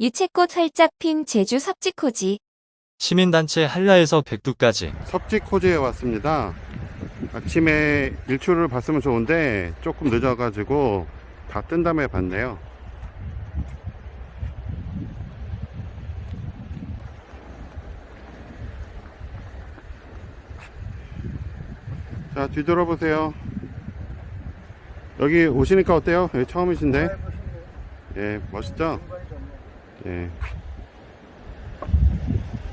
유채꽃 활짝 핀 제주 섭지코지. 시민단체 한라에서 백두까지 섭지코지에 왔습니다. 아침에 일출을 봤으면 좋은데 조금 늦어가지고 다 뜬 다음에 봤네요. 자, 뒤돌아보세요. 여기 오시니까 어때요? 여기 처음이신데? 예, 멋있죠? 예.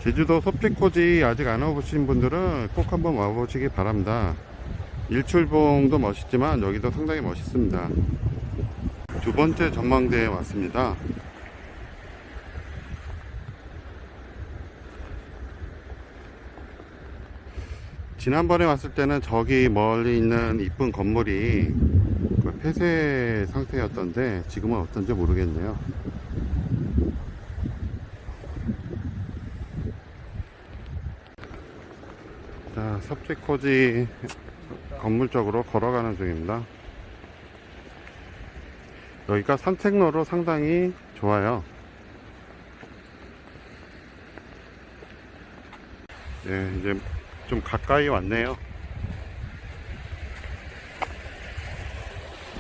제주도 섭지코지 아직 안 와보신 분들은 꼭 한번 와보시기 바랍니다. 일출봉도 멋있지만 여기도 상당히 멋있습니다. 두 번째 전망대에 왔습니다. 지난번에 왔을 때는 저기 멀리 있는 이쁜 건물이 그 폐쇄 상태였던데 지금은 어떤지 모르겠네요. 자, 섭지코지 건물 쪽으로 걸어가는 중입니다. 여기가 산책로로 상당히 좋아요. 네, 이제 좀 가까이 왔네요.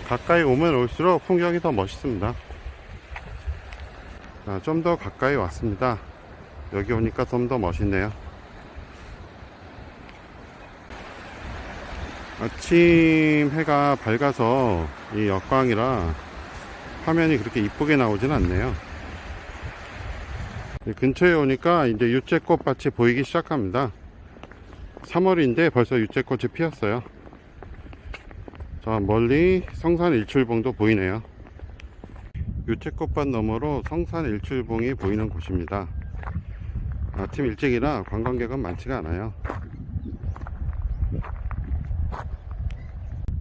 가까이 오면 올수록 풍경이 더 멋있습니다. 좀더 가까이 왔습니다. 여기 오니까 좀 더 멋있네요. 아침 해가 밝아서 이 역광이라 화면이 그렇게 이쁘게 나오진 않네요. 이 근처에 오니까 이제 유채꽃 밭이 보이기 시작합니다. 3월인데 벌써 유채꽃이 피었어요. 저 멀리 성산 일출봉도 보이네요. 유채꽃밭 너머로 성산 일출봉이 보이는 곳입니다. 아침 일찍이라 관광객은 많지가 않아요.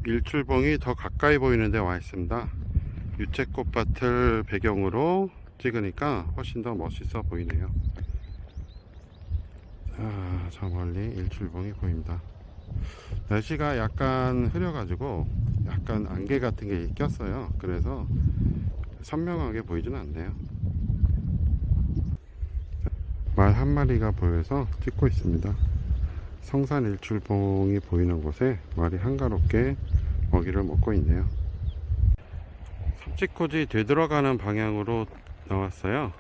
일출봉이 더 가까이 보이는 데 와 있습니다. 유채꽃밭을 배경으로 찍으니까 훨씬 더 멋있어 보이네요. 자, 저 멀리 일출봉이 보입니다. 날씨가 약간 흐려가지고 약간 안개 같은 게 꼈어요. 그래서 선명하게 보이진 않네요. 말 한 마리가 보여서 찍고 있습니다. 성산 일출봉이 보이는 곳에 말이 한가롭게 먹이를 먹고 있네요. 섭지코지 되돌아가는 방향으로 나왔어요.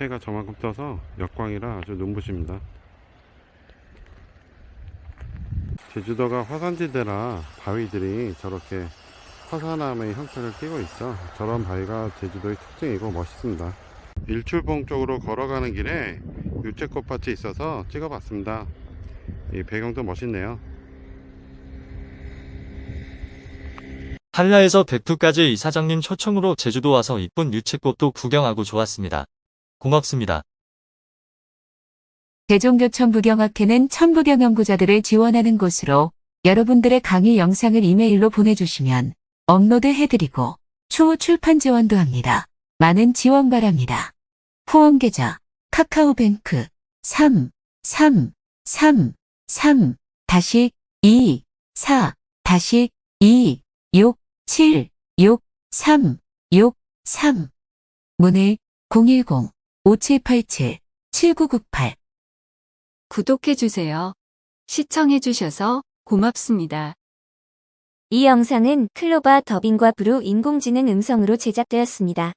해가 저만큼 떠서 역광이라 아주 눈부십니다. 제주도가 화산지대라 바위들이 저렇게 화산암의 형태를 띠고 있죠. 저런 바위가 제주도의 특징이고 멋있습니다. 일출봉 쪽으로 걸어가는 길에 유채꽃밭이 있어서 찍어봤습니다. 이 배경도 멋있네요. 한라에서 백두까지 이사장님 초청으로 제주도 와서 이쁜 유채꽃도 구경하고 좋았습니다. 고맙습니다. 대종교천 부경학회는 천부경 연구자들을 지원하는 곳으로 여러분들의 강의 영상을 이메일로 보내주시면 업로드 해드리고 추후 출판 지원도 합니다. 많은 지원 바랍니다. 후원 계좌 카카오뱅크 3 3 3 3 다시 2 4 다시 2 6 7 6 3 6 3 문의 010 5787 7998 구독해주세요. 시청해주셔서 고맙습니다. 이 영상은 클로바 더빙과 브루 인공지능 음성으로 제작되었습니다.